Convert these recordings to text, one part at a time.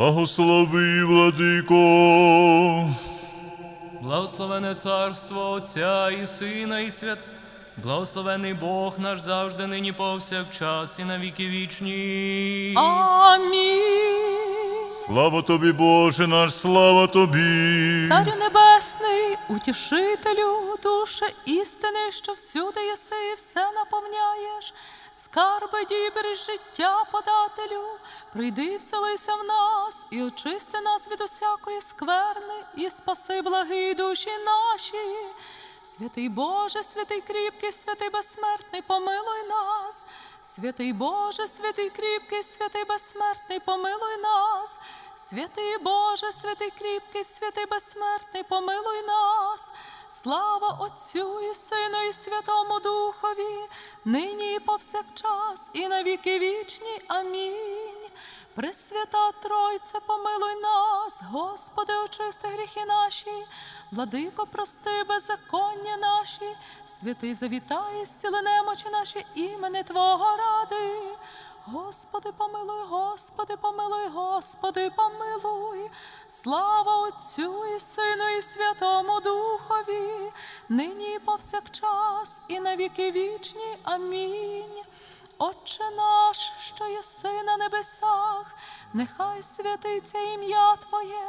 Благослови, владико. Благословене царство Отця і Сина, і Свят. Благословений Бог наш завжди, нині повсякчас і на віки вічні. Амінь. Слава тобі, Боже наш, слава тобі. Царю небесний, утішителю, душе істини, що всюди єси і все наповняєш. Скарби дібрі життя подателю, прийди, вселися в нас і очисти нас від усякої скверни, і спаси благі душі наші. Святий Боже, святий кріпкий, святий безсмертний, помилуй нас. Святий Боже, святий кріпкий, святий безсмертний, помилуй нас. Святий Боже, святий кріпкий, святий безсмертний, помилуй нас. Слава Отцю і Сину, і Святому Духові, нині і повсякчас, і на віки вічні. Амінь. Пресвята Тройце, помилуй нас, Господи, очисти гріхи наші, владико, прости беззаконня наші, святий завітай, зціли немочі наші імени Твого ради. Господи, помилуй, Господи, помилуй, Господи, помилуй. Слава Отцю і Сину, і Святому Духові, нині і повсякчас, і на віки вічні. Амінь. Отче наш, що єси на небесах, нехай святиться ім'я Твоє,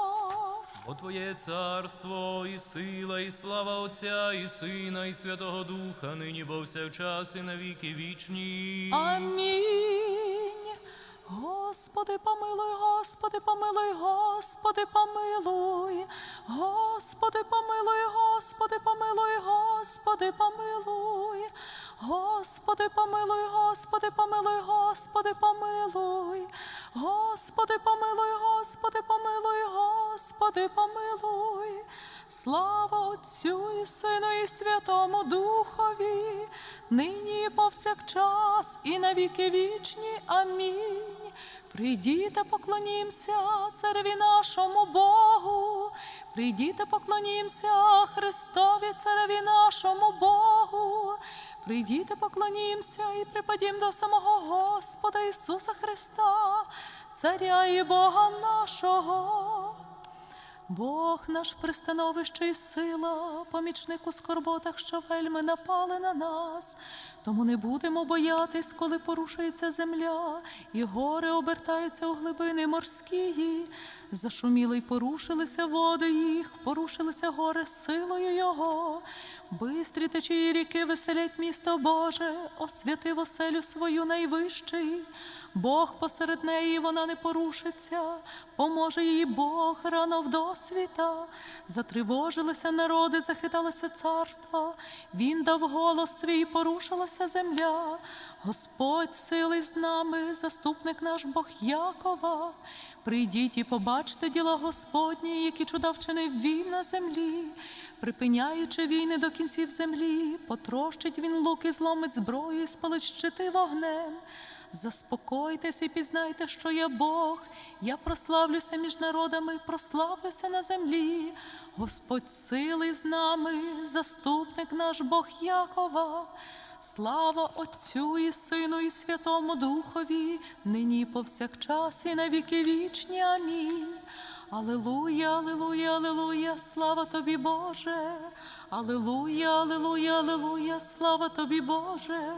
Бо Твоє царство, і сила, і слава Отця, і Сина, і Святого Духа, нині бо повсякчас, і на віки вічні. Амінь. Господи, помилуй, Господи, помилуй, Господи, помилуй. Господи, помилуй, Господи, помилуй, Господи, помилуй. Господи, помилуй, Господи, помилуй, Господи, помилуй. Господи, помилуй, Господи, помилуй, Господи, помилуй. Слава Отцю і Сину, і Святому Духові, нині і повсякчас, і на віки вічні. Амінь. Прийдіте, поклонімся цареві нашому Богу. Прийдіте, поклонімся Христові, цареві нашому Богу. Прийдіте, поклонімся і припадім до самого Господа Ісуса Христа, Царя і Бога нашого. Бог наш пристановище і сила, помічник у скорботах, що вельми напали на нас. Тому не будемо боятись, коли порушується земля, і гори обертаються у глибини морські. Зашуміли й порушилися води їх, порушилися гори силою Його. Бистрі течії ріки веселять місто Боже, освятив оселю свою найвищий. Бог посеред неї вона не порушиться, поможе їй Бог рано в досвіта. Затривожилися народи, захиталися царства, Він дав голос свій, порушилася земля. Господь сили з нами, заступник наш Бог Якова. Прийдіть і побачте діла Господні, які чуда вчинив він на землі. Припиняючи війни до кінців землі, потрощить він луки, зломить зброю і спалить щити вогнем. Заспокойтесь і пізнайте, що я Бог. Я прославлюся між народами, прославлюся на землі. Господь сили з нами, заступник наш Бог Якова. Слава Отцю і Сину, і Святому Духові, нині повсякчас, і на віки вічні. Амінь. Алилуя, алилуя, алилуя, слава тобі, Боже. Алилуя, алилуя, алилуя, слава тобі, Боже.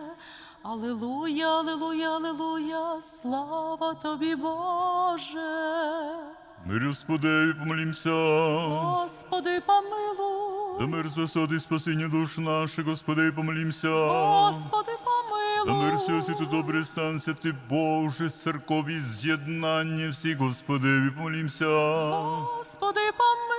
Алилуя, алилуя, алилуя, слава тобі, Боже. Мир Господеві, помолімся. Господи, помилуй. За мир з висоти спасіння душ наших, Господи, помолімся. Господи, За помилуй. мир всього світу добре станься ти, Боже, церкові з'єднання всі, Господеві, помолімся. Господи, помилуй.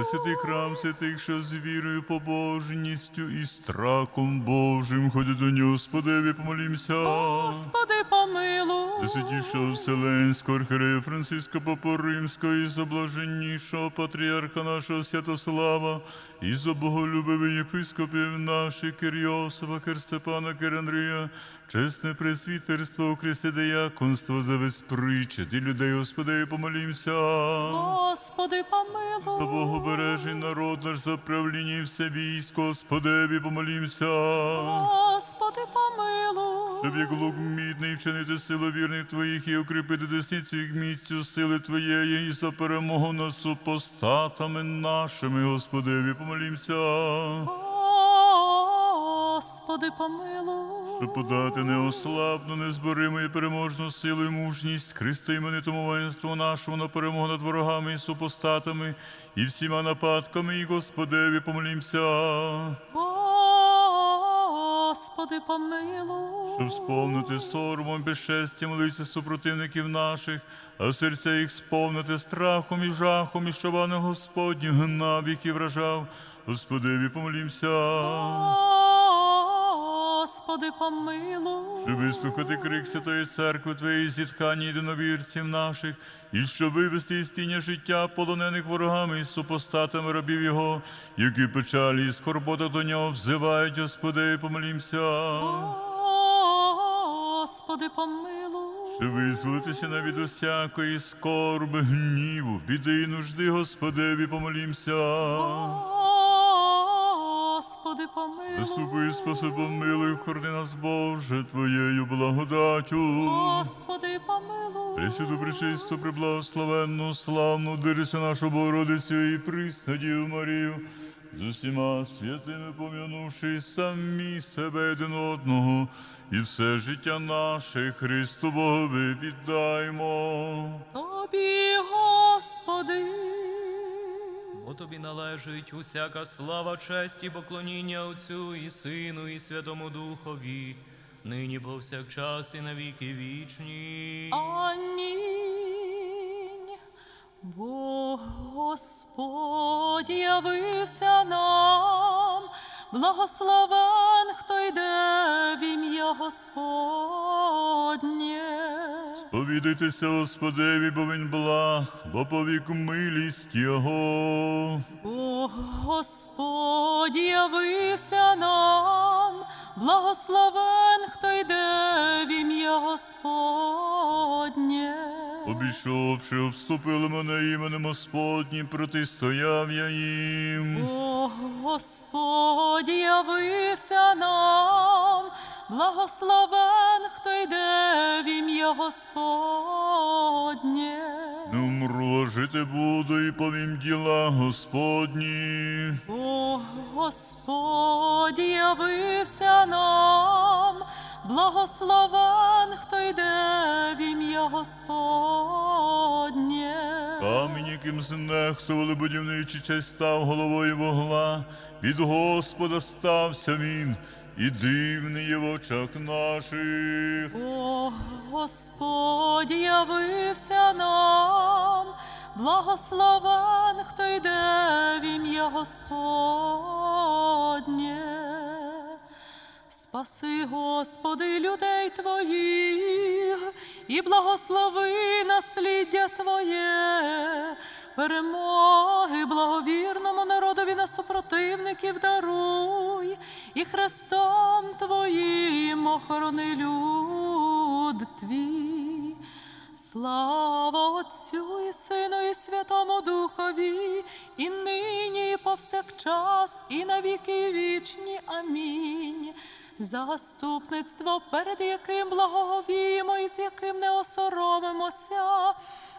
Святий храм святих, що з вірою, побожністю і страхом Божим ходять до нього, Господеві, помолімся. Господи, помилуй. Святішого Вселенського архірея Франциска Папа Римського і заблаженнішого патріарха нашого Святослава, і за боголюбивих єпископів наших Кирйосова, Керстепана, Кирандрія, чесне пресвітерство у Христі Деяконство за і людей, Господи, помолімся. Господи, помилуй. За Богобережий народ наш за правління і все військо, Господеві помолімся. Господи, помилуй. Щоб як лук мідний вчинити силу вірних твоїх і укріпити десницю їх місцю сили твоєї і за перемогу над супостатами нашими, Господеві, помолімся. Господи, помилуй. Щоб подати неослабну, незбориму і переможну силу і мужність Христа іменитому воїнству нашому на перемогу над ворогами і супостатами і всіма нападками, і Господеві, помолімся. Господи, помилуй. щоб сповнити соромом, безчестям лиця супротивників наших, а серця їх сповнити страхом і жахом, і щоб ане Господні гнав їх і вражав. Господеві помолімся, Господи, помилуй. щоб вислухати крик Святої Церкви Твоєї зітхання єдиновірців наших, і щоб вивести із тіння життя полонених ворогами і супостатами рабів Його, які печалі і скорбота до нього взивають, Господеві помолімся. Господи, помилуй. Щоб визволитися навіть усякої скорби, гніву, біди і нужди, Господеві, помолімся. Господи, помилуй. Заступи, спаси, помилуй, хорни нас, Боже, Твоєю благодатю. Господи, помилуй. Пресвяту, пречисту, приблагословенну, славну, дирися нашу Богородицю і приснадів Марію, з усіма святими пом'янувши самі себе один одного, і все життя наше Христу Богові віддаймо. Тобі, Господи. Бо тобі належить усяка слава, честь і поклоніння Отцю і Сину, і Святому Духові, нині повсякчас і на віки вічні. Амінь. Бог Господь явився нам, благословен, хто йде в ім'я Господнє. Повідайтеся Господеві, бо він благ, бо повік милість Його. Бог Господь явився нам, благословен, хто йде в ім'я Господнє. Обійшовши, обступили мене іменем Господнім, протистояв я їм. Бог Господь явився нам, благословен, хто йде в ім'я Господнє. Не умру, жити буду і повім діла Господні. Бог Господь явився нам, благословен, хто йде в ім'я Господнє. Камінь, яким знехтували будівничі честь став головою вогла. Від Господа стався він, і дивний є в очах наших. О, Господь явився нам, благословен, хто йде в ім'я Господнє. Спаси, Господи, людей Твоїх, і благослови насліддя Твоє, перемоги благовірному народові на супротивників даруй, і Христом Твоїм охорони люд Твій. Слава Отцю і Сину, і Святому Духові, і нині, і повсякчас, і на віки вічні. Амінь. Заступництво, перед яким благоговіємо і з яким не осоромимося.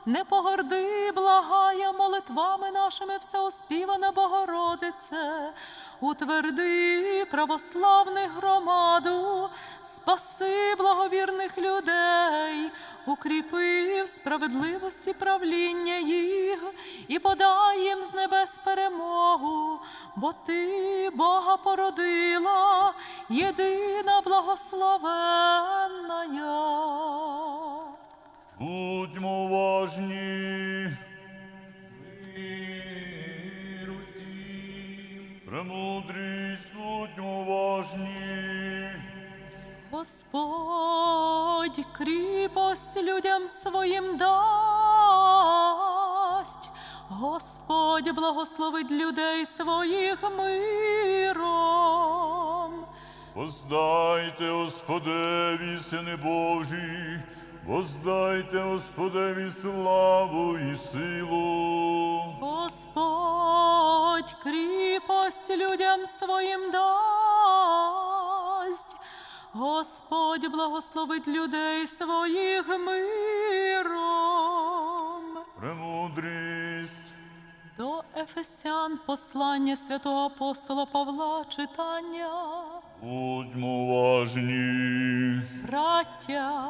Не погорди, благає молитвами нашими всеоспівана Богородице, утверди православних громаду, спаси благовірних людей, укріпи в справедливості правління їх і подай їм з небес перемогу, бо ти Бога породила, єдина благословенна. Будьмо уважні. Премудрість, будьмо уважні. Господь кріпость людям своїм дасть, Господь благословить людей своїх миром. Воздайте Господеві, сини Божі, воздайте Господеві славу і силу. Господь кріпость людям своїм дасть, Господь благословить людей своїх миром. Премудрість. До Ефесян послання святого апостола Павла читання. Будьмо уважні. Браття,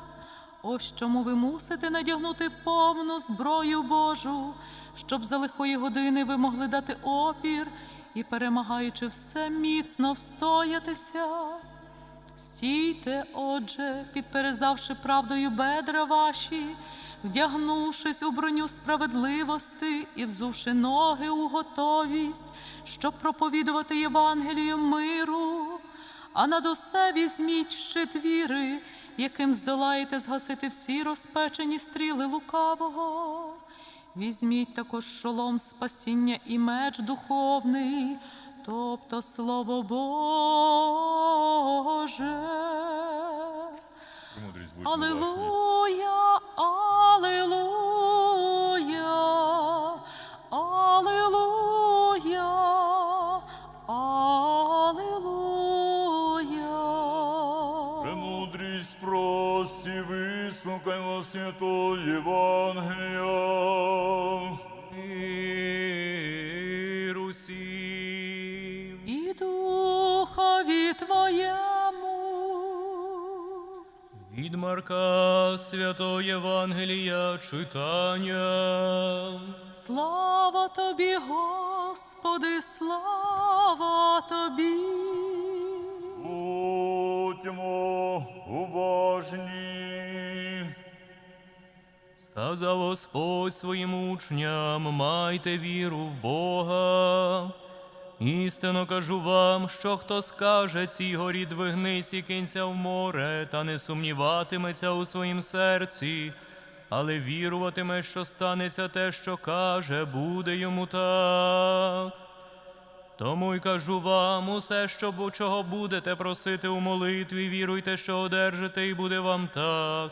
Ось чому ви мусите надягнути повну зброю Божу, щоб за лихої години ви могли дати опір і, перемагаючи все, міцно встоятися. Стійте, отже, підперезавши правдою бедра ваші, вдягнувшись у броню справедливості і взувши ноги у готовість, щоб проповідувати Євангелію миру, а над усе візьміть щит віри, яким здолаєте згасити всі розпечені стріли лукавого. Візьміть також шолом спасіння і меч духовний, тобто Слово Боже. Премудрість вислухаймо свято Євангелія. Мир усім. І духові Твоєму. Від Марка Святого Євангелія читання. Слава тобі, Господи, слава тобі. Будьмо уважні. Сказав Господь своїм учням, майте віру в Бога. Істинно кажу вам, що хто скаже цій горі двигнись і кинься в море, та не сумніватиметься у своїм серці, але віруватиме, що станеться те, що каже, буде йому так. Тому й кажу вам, усе, що чого будете просити у молитві, віруйте, що одержите, і буде вам так.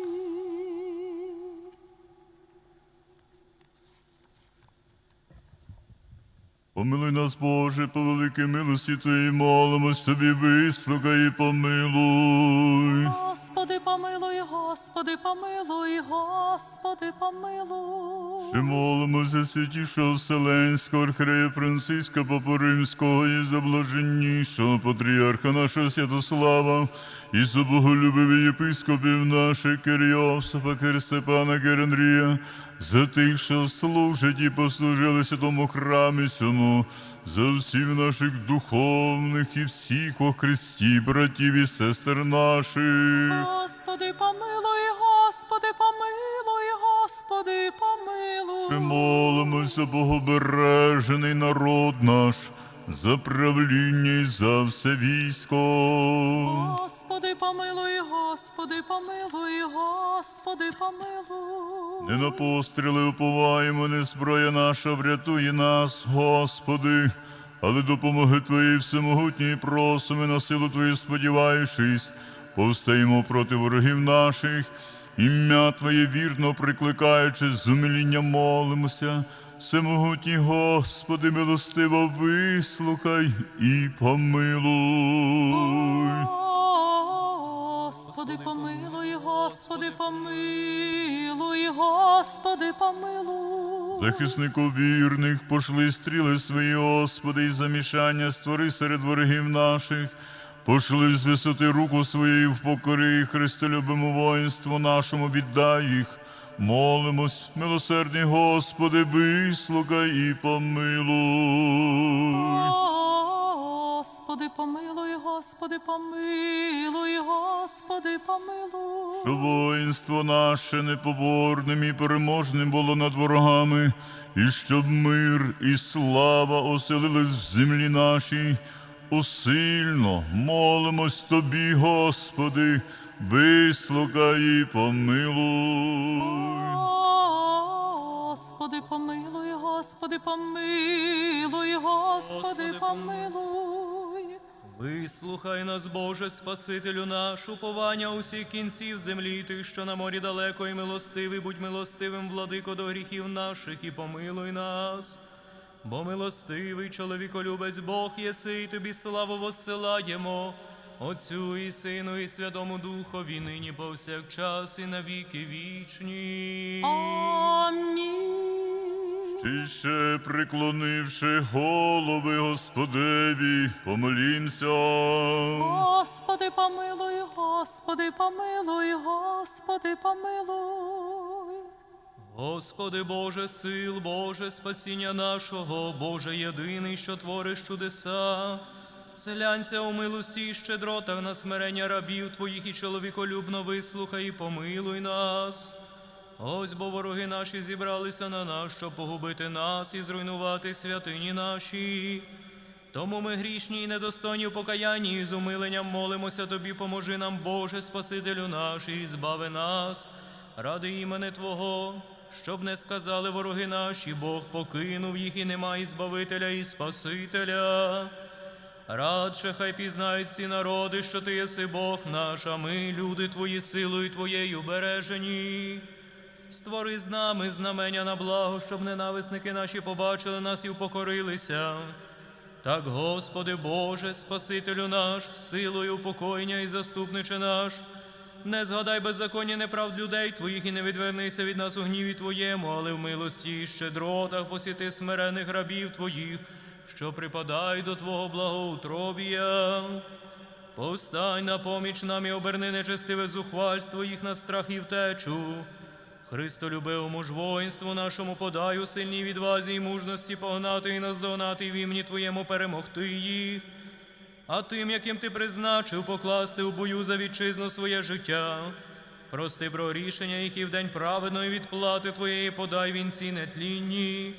Помилуй нас, Боже, по великій милості Твоїй молимось Тобі, вислухай і помилуй. Господи, помилуй, Господи, помилуй, Господи, помилуй. Ще молимо за святішого Вселенського архиерея Франциска Папу Римського і за блаженнішого патріарха нашого Святослава, і за боголюбивих єпископів наших Кирйосифа, Кир Степана, Кир Андрія, за тих, що служать і послужили святому храмі цьому, за всіх наших духовних і всіх во Христі, братів і сестер наших. Господи, помилуй, Господи, помилуй, Господи, Ще помилуй. молимося, Богобережений народ наш, за правління і за все військо. Господи, помилуй, Господи, помилуй, Господи, помилуй. Не на постріли уповаємо, не зброя наша врятує нас, Господи, але допомоги Твої всемогутньої просимо на силу Твою сподіваючись, повстаємо проти ворогів наших, ім'я Твоє вірно прикликаючи, з умилінням молимося. Всемогутній Господи, милостиво вислухай і помилуй. Господи, помилуй, Господи, помилуй, Господи, помилуй. Захиснику вірних, пошли стріли свої, Господи, і замішання створи серед ворогів наших. Пошли з висоти руку своєю в покори, Христолюбимо воїнству нашому віддай їх. Молимось, милосердний Господи, вислухай і помилуй. Господи, помилуй, Господи, помилуй, Господи, помилуй. Що воїнство наше непоборним і переможним було над ворогами, і щоб мир і слава оселились в землі нашій. Усильно молимось Тобі, Господи, вислухай і помилуй. Господи, помилуй, Господи, помилуй, Господи, помилуй. Вислухай нас, Боже, Спасителю наш, уповання усіх кінців землі, тих, що на морі далеко і милостивий, будь милостивим, владико, до гріхів наших, і помилуй нас. Бо милостивий чоловіколюбець Бог єси, і тобі славу воссилаємо, Отцю і Сину, і Святому Духові, нині повсякчас, і навіки вічні. Амінь. Ще приклонивши голови Господеві, помолімся. Господи, помилуй, Господи, помилуй, Господи, помилуй. Господи Боже сил, Боже спасіння нашого, Боже єдиний, що твориш чудеса. Селянця у милості і щедротах на смирення рабів Твоїх і чоловіколюбно вислухай і помилуй нас. Ось бо вороги наші зібралися на нас, щоб погубити нас і зруйнувати святині наші. Тому ми грішні і недостойні в покаянні і з умиленням молимося Тобі, поможи нам, Боже, Спасителю наш, і збави нас, ради імени Твого, щоб не сказали вороги наші, Бог покинув їх і немає Збавителя і Спасителя. Радше хай пізнають всі народи, що ти єси Бог наш, а ми, люди Твої, силою Твоєю бережені. Створи з нами знамення на благо, щоб ненависники наші побачили нас і впокорилися. Так, Господи Боже, Спасителю наш, силою упокоєння і заступниче наш, не згадай беззаконня неправд людей Твоїх і не відвернися від нас у гніві Твоєму, але в милості і щедротах посіти смирених рабів Твоїх, що припадають до Твого благоутробія. Повстань на поміч нам і оберни нечестиве зухвальство їх на страх і втечу. Христолюбивому ж воїнству нашому подай у сильній відвазі і мужності погнати і наздогнати і в імені Твоєму перемогти їх. А тим, яким ти призначив покласти у бою за вітчизну своє життя, прости про рішення їх і в день праведної відплати Твоєї подай вінці нетлінні.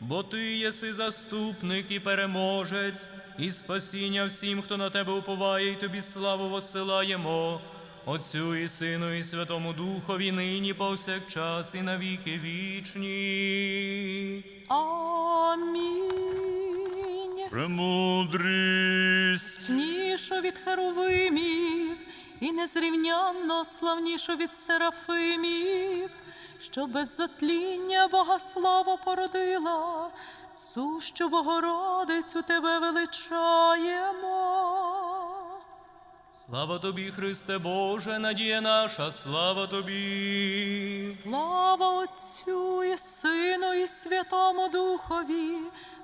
Бо ти єси заступник і переможець, і спасіння всім, хто на тебе уповає, і тобі славу воссилаємо. Отцю і Сину, і Святому Духові, нині повсякчас, і навіки вічні. Амінь. Премудрість. Цнішу від херовимів і незрівнянно славнішу від серафимів, що без зотління Богославу породила, сущу Богородицю тебе величаємо. Слава тобі, Христе Боже, надія наша, слава тобі. Слава Отцю і Сину, і Святому Духові,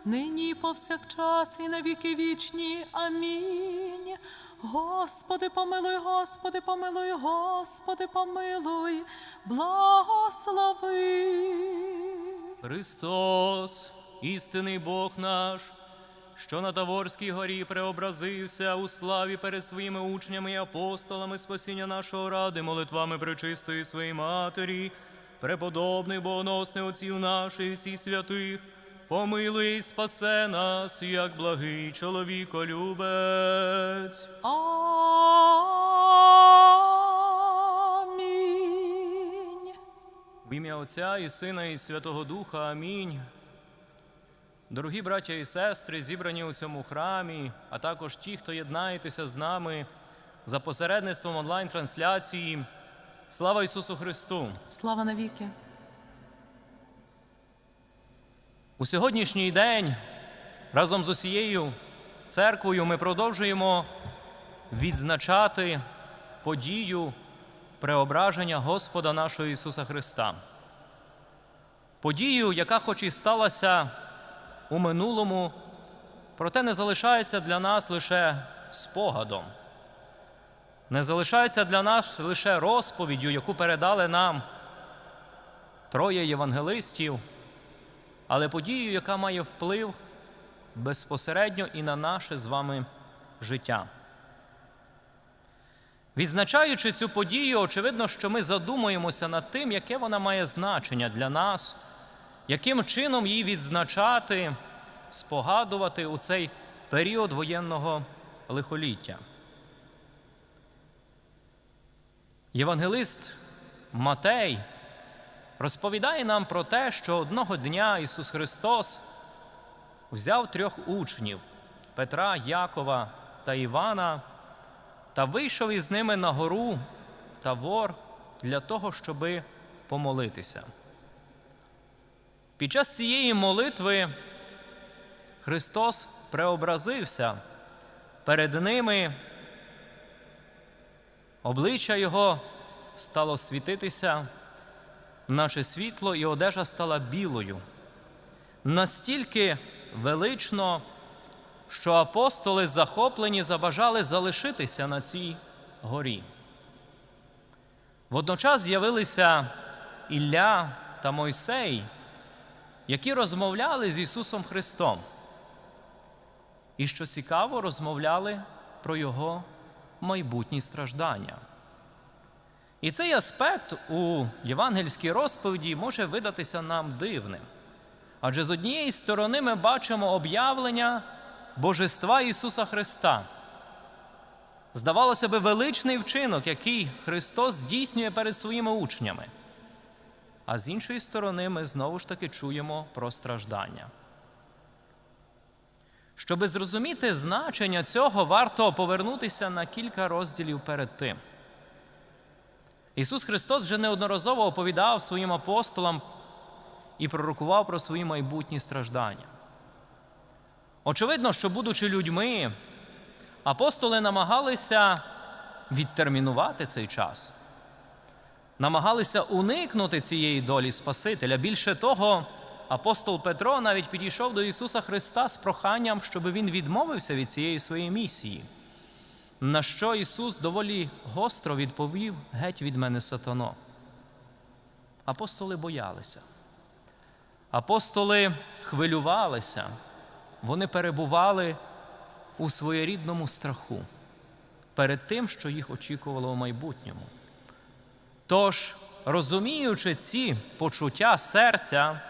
нині і повсякчас, і на віки вічні. Амінь. Господи, помилуй, Господи, помилуй, Господи, помилуй, благослови. Христос, істинний Бог наш, що на Таворській горі преобразився у славі перед своїми учнями і апостолами спасіння нашого ради, молитвами пречистої своєї матері, преподобних богоносних отців наших всіх святих, помилуй і спасе нас, як благий чоловіколюбець. Амінь. В ім'я Отця і Сина, і Святого Духа. Амінь. Дорогі браття і сестри, зібрані у цьому храмі, а також ті, хто єднаєтеся з нами за посередництвом онлайн-трансляції. Слава Ісусу Христу! Слава навіки. У сьогоднішній день разом з усією церквою ми продовжуємо відзначати подію преображення Господа нашого Ісуса Христа. Подію, яка хоч і сталася у минулому, проте не залишається для нас лише спогадом, не залишається для нас лише розповіддю, яку передали нам троє євангелистів, але подією, яка має вплив безпосередньо і на наше з вами життя. Відзначаючи цю подію, очевидно, що ми задумуємося над тим, яке вона має значення для нас, яким чином її відзначати, спогадувати у цей період воєнного лихоліття. Євангелист Матей розповідає нам про те, що одного дня Ісус Христос взяв трьох учнів Петра, Якова та Івана та вийшов із ними на гору Тавор для того, щоби помолитися. Під час цієї молитви Христос преобразився перед ними, обличчя Його стало світитися, наше світло і одежа стала білою. Настільки велично, що апостоли захоплені забажали залишитися на цій горі. Водночас з'явилися Ілля та Мойсей, які розмовляли з Ісусом Христом. І що цікаво, розмовляли про Його майбутні страждання. І цей аспект у євангельській розповіді може видатися нам дивним. Адже з однієї сторони ми бачимо об'явлення Божества Ісуса Христа. Здавалося би, величний вчинок, який Христос здійснює перед своїми учнями. А з іншої сторони, ми знову ж таки чуємо про страждання. Щоби зрозуміти значення цього, варто повернутися на кілька розділів перед тим. Ісус Христос вже неодноразово оповідав своїм апостолам і пророкував про свої майбутні страждання. Очевидно, що, будучи людьми, апостоли намагалися відтермінувати цей час, намагалися уникнути цієї долі Спасителя. Більше того, апостол Петро навіть підійшов до Ісуса Христа з проханням, щоб Він відмовився від цієї своєї місії. На що Ісус доволі гостро відповів геть від мене сатано. Апостоли боялися. Апостоли хвилювалися, вони перебували у своєрідному страху перед тим, що їх очікувало в майбутньому. Тож, розуміючи ці почуття серця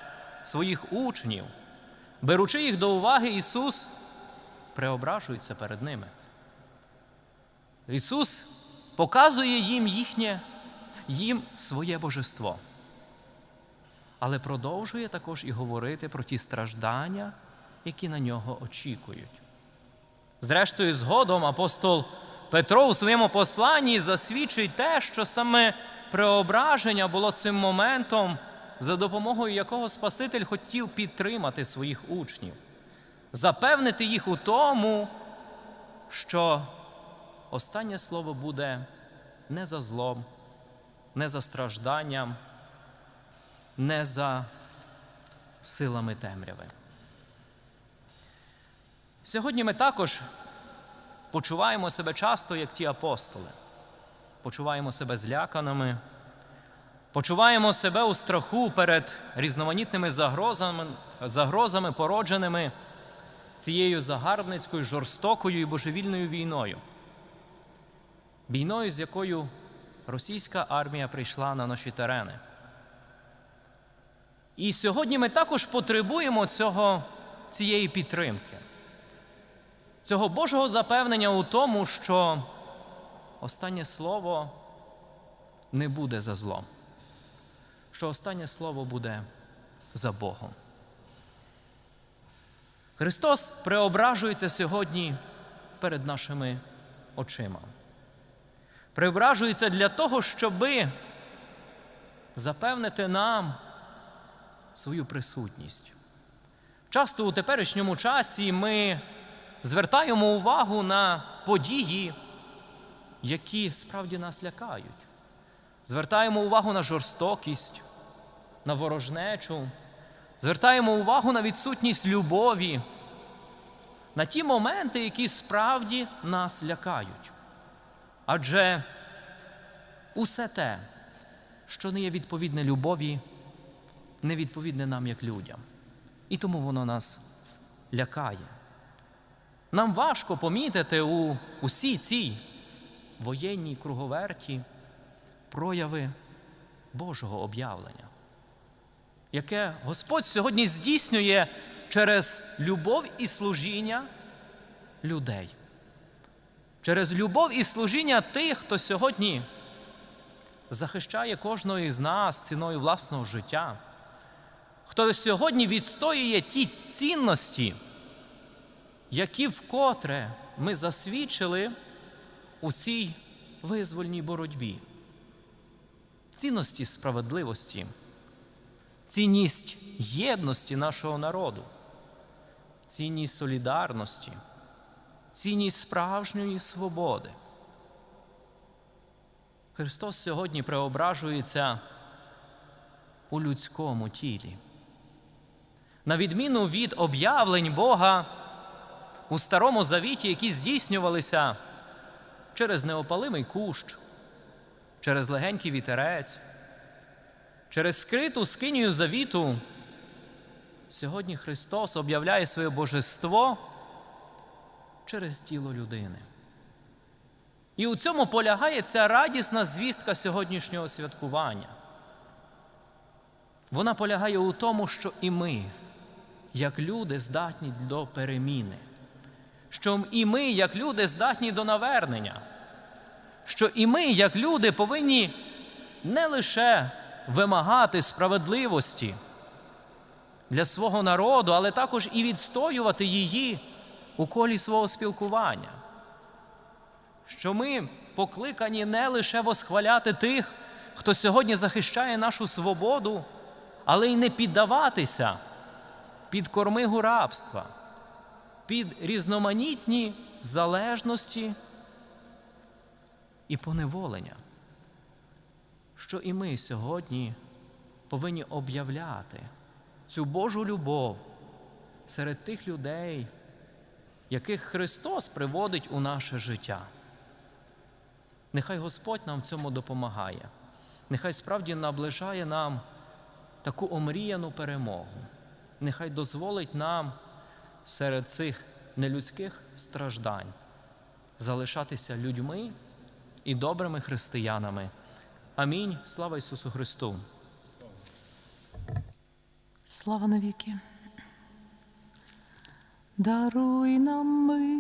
своїх учнів, беручи їх до уваги, Ісус преображується перед ними. Ісус показує їм їхнє, їм своє божество. Але продовжує також і говорити про ті страждання, які на нього очікують. Зрештою, згодом апостол Петро у своєму посланні засвідчить те, що саме преображення було цим моментом, за допомогою якого Спаситель хотів підтримати своїх учнів, запевнити їх у тому, що останнє слово буде не за злом, не за стражданням, не за силами темряви. Сьогодні ми також почуваємо себе часто, як ті апостоли, почуваємо себе зляканими, почуваємо себе у страху перед різноманітними загрозами, загрозами породженими цією загарбницькою, жорстокою і божевільною війною. Війною, з якою російська армія прийшла на наші терени. І сьогодні ми також потребуємо цього, цієї підтримки, цього Божого запевнення у тому, що останнє слово не буде за злом, що останнє слово буде за Богом. Христос преображується сьогодні перед нашими очима. Преображується для того, щоби запевнити нам свою присутність, Часто у теперішньому часі ми звертаємо увагу на події, які справді нас лякають. Звертаємо увагу на жорстокість, на ворожнечу, звертаємо увагу на відсутність любові, на ті моменти, які справді нас лякають. Адже усе те, що не є відповідне любові, не відповідне нам як людям. І тому воно нас лякає. Нам важко помітити у усій цій воєнній круговерті прояви Божого об'явлення, яке Господь сьогодні здійснює через любов і служіння людей, через любов і служіння тих, хто сьогодні захищає кожного із нас ціною власного життя, хто сьогодні відстоює ті цінності, які вкотре ми засвідчили у цій визвольній боротьбі. Цінності справедливості, цінність єдності нашого народу, цінність солідарності, цінність справжньої свободи. Христос сьогодні преображується у людському тілі. На відміну від об'явлень Бога у Старому Завіті, які здійснювалися через неопалимий кущ, через легенький вітерець, через скриту скинію завіту, сьогодні Христос об'являє своє божество через тіло людини. І у цьому полягає ця радісна звістка сьогоднішнього святкування. Вона полягає у тому, що і ми, як люди, здатні до переміни, що і ми, як люди, здатні до навернення, що і ми, як люди, повинні не лише вимагати справедливості для свого народу, але також і відстоювати її у колі свого спілкування. Що ми покликані не лише восхваляти тих, хто сьогодні захищає нашу свободу, але й не піддаватися під кормигу рабства, під різноманітні залежності і поневолення. Що і ми сьогодні повинні об'являти цю Божу любов серед тих людей, яких Христос приводить у наше життя. Нехай Господь нам в цьому допомагає, нехай справді наближає нам таку омріяну перемогу. Нехай дозволить нам серед цих нелюдських страждань залишатися людьми і добрими християнами. Амінь. Слава Ісусу Христу! Слава навіки. Даруй нам мир,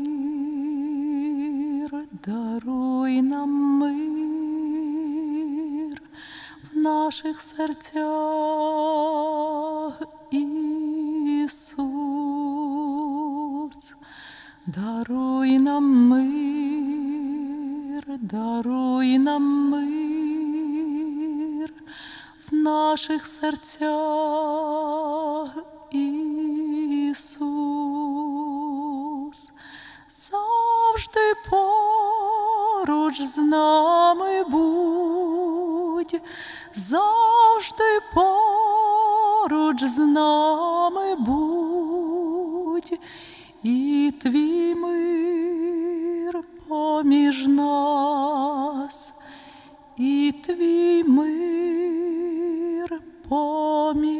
даруй нам мир в наших серцях, Ісус. Даруй нам мир, даруй нам мир в наших серцях, Ісус, поруч з нами будь, завжди поруч з нами будь, і твій мир поміж нас, і твій мир поміж.